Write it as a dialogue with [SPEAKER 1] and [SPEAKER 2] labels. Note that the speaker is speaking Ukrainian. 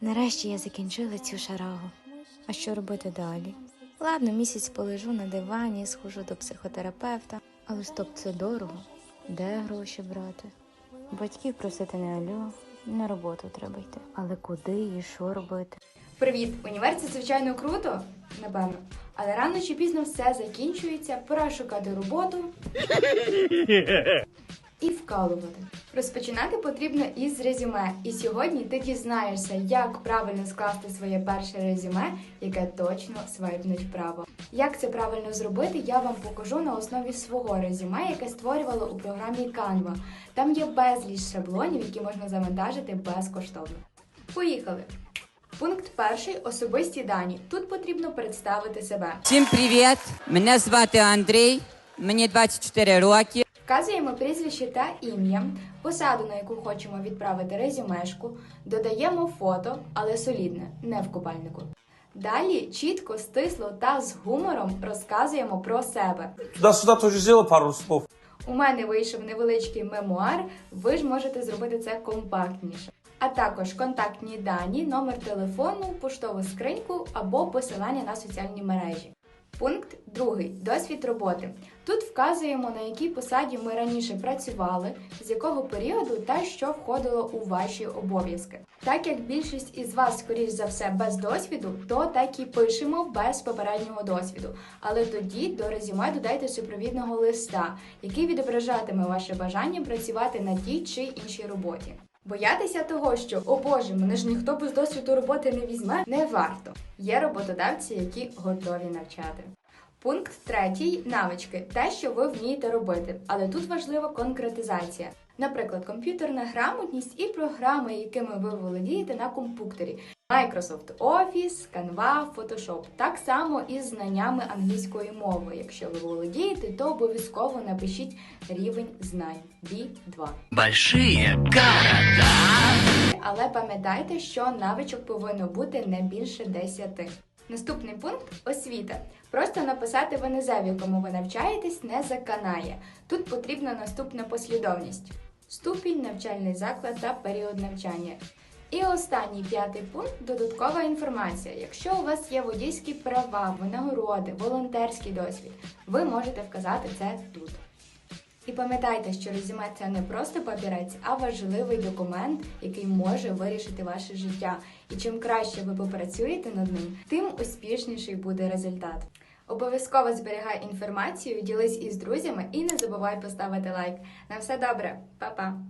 [SPEAKER 1] Нарешті я закінчила цю шарагу. А що робити далі? Ладно, місяць полежу на дивані, схожу до психотерапевта, але стоп, це дорого. Де гроші брати? Батьків просити не алло, на роботу треба йти. Але куди і що робити?
[SPEAKER 2] Привіт! Універ це звичайно круто, напевно. Але рано чи пізно все закінчується, пора шукати роботу і вкалувати. Розпочинати потрібно із резюме. І сьогодні ти дізнаєшся, як правильно скласти своє перше резюме, яке точно свайпнуть вправо. Як це правильно зробити, я вам покажу на основі свого резюме, яке створювала у програмі Canva. Там є безліч шаблонів, які можна завантажити безкоштовно. Поїхали! Пункт перший особисті дані. Тут потрібно представити себе.
[SPEAKER 3] Всім привіт! Мене звати Андрій, мені 24 роки.
[SPEAKER 2] Вказуємо прізвище та ім'я, посаду, на яку хочемо відправити резюмешку, додаємо фото, але солідне, не в купальнику. Далі чітко, стисло та з гумором розказуємо про себе.
[SPEAKER 4] Туда-сюда тоже сделал пару слов.
[SPEAKER 2] У мене вийшов невеличкий мемуар, ви ж можете зробити це компактніше. А також контактні дані, номер телефону, поштову скриньку або посилання на соціальні мережі. Пункт другий досвід роботи. Тут вказуємо, на якій посаді ми раніше працювали, з якого періоду та що входило у ваші обов'язки. Так як більшість із вас, скоріш за все, без досвіду, то так і пишемо без попереднього досвіду. Але тоді до резюме додайте супровідного листа, який відображатиме ваше бажання працювати на тій чи іншій роботі. Боятися того, що о Боже, мене ж ніхто без досвіду роботи не візьме, не варто. Є роботодавці, які готові навчати. Пункт третій навички те, що ви вмієте робити, але тут важлива конкретизація. Наприклад, комп'ютерна грамотність і програми, якими ви володієте на комп'ютері. Microsoft Office, Canva, Photoshop. Так само і з знаннями англійської мови. Якщо ви володієте, то обов'язково напишіть рівень знань B2.
[SPEAKER 5] Большие города.
[SPEAKER 2] Але пам'ятайте, що навичок повинно бути не більше 10. Наступний пункт освіта. Просто написати ВНЗ, в якому ви навчаєтесь, не заканає. Тут потрібна наступна послідовність: ступінь, навчальний заклад та період навчання. І останній п'ятий пункт додаткова інформація. Якщо у вас є водійські права, винагороди, волонтерський досвід, ви можете вказати це тут. І пам'ятайте, що резюме це не просто папірець, а важливий документ, який може вирішити ваше життя. І чим краще ви попрацюєте над ним, тим успішніший буде результат. Обов'язково зберігай інформацію, ділись із друзями і не забувай поставити лайк. На все добре, Па-па!